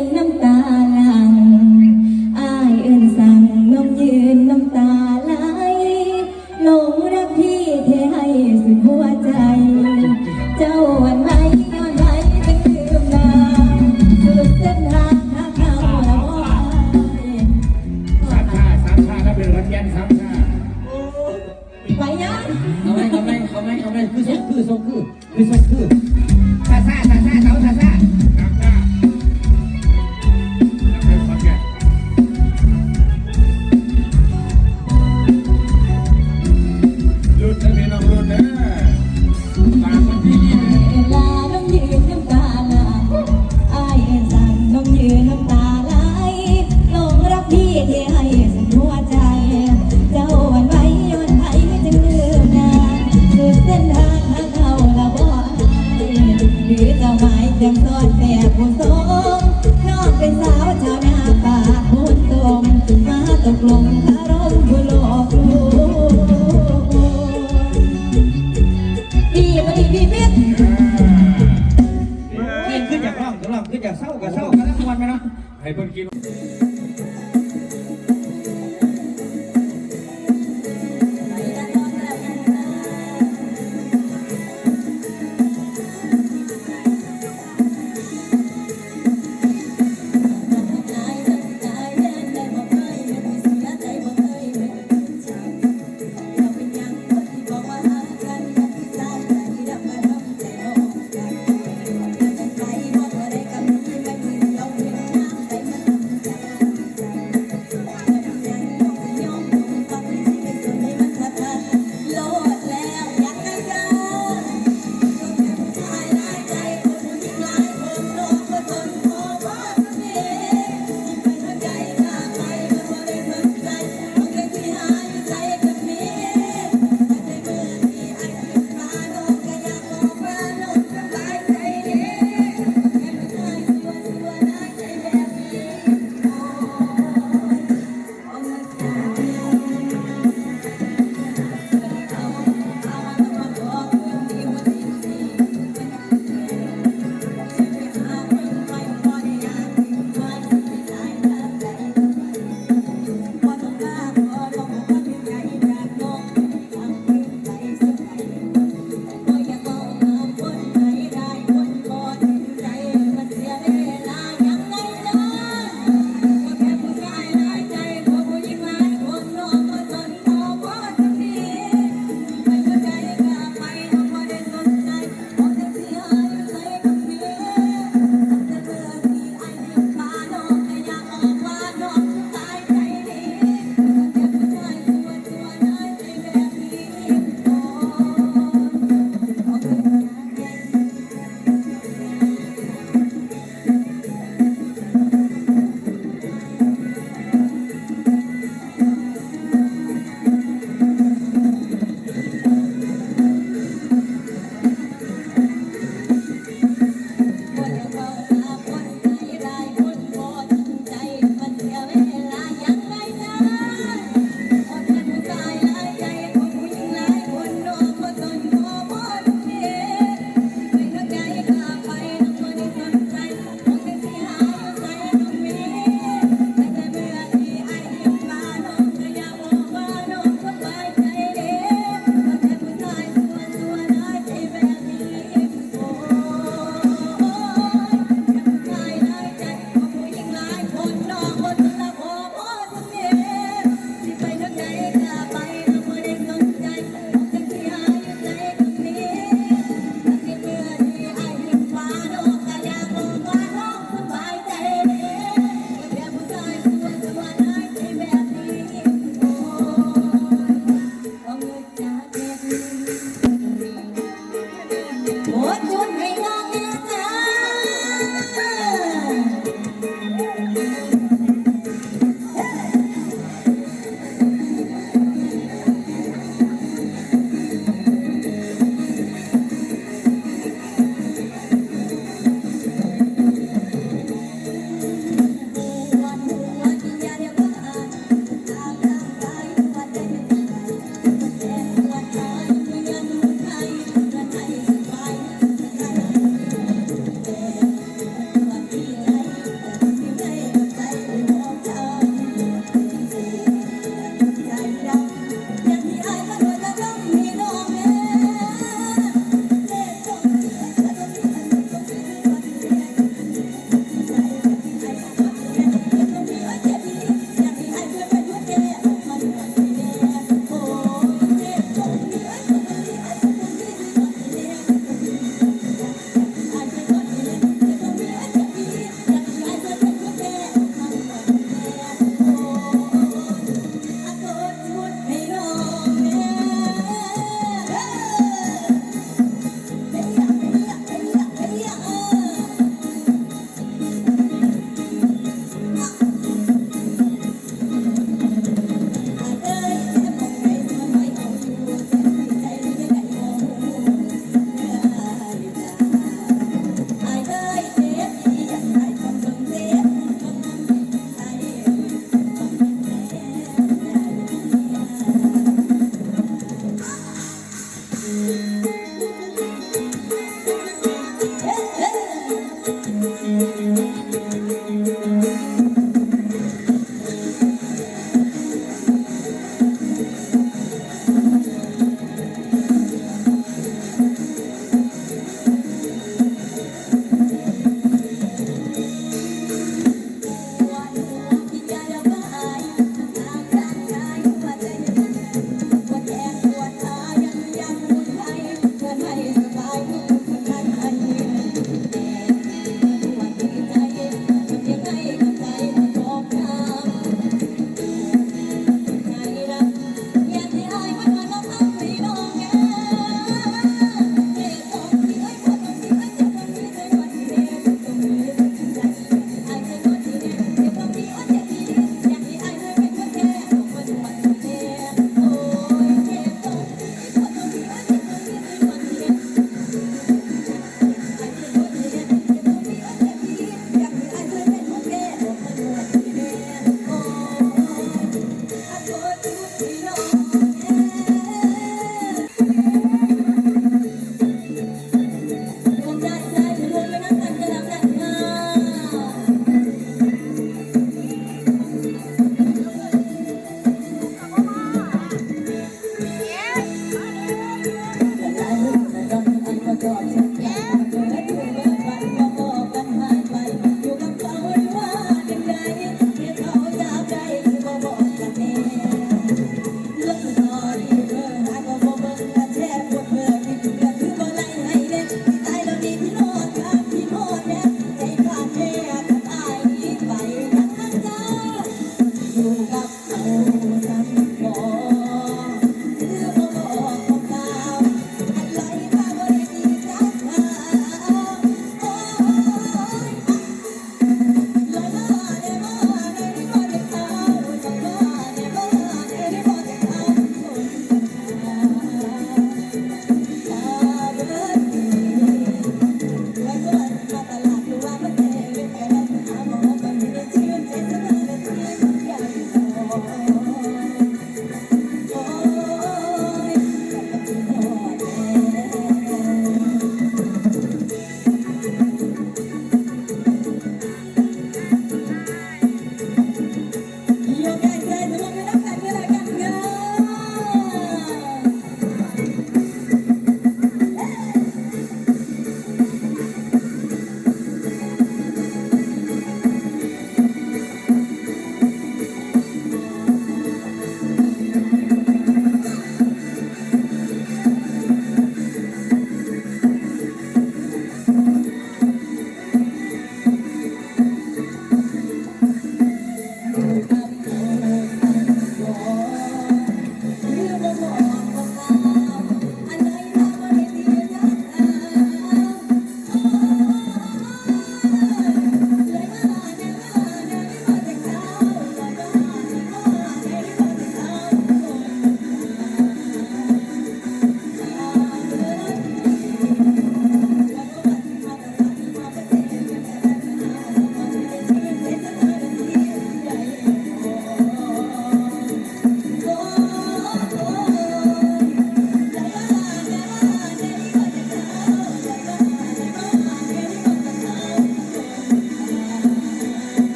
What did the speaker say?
นน้ำตาหลังอายเอื่นสั่งน้องยืนน้ำตาไหลหลงรักพี่เทให้สุดหัวใจ เจ้าวันไหนย้อนไหลจึงลืมนาสุดเส้นทางทางเข้าละบ่อสามชาสามชาถ้าเป็นรักแย่นสามชาไปยัง เขาไม่เขาไม่เขาไม่เขาไม่คือส่งคือส่งคือคือส่งคือซาซาซาาซาซา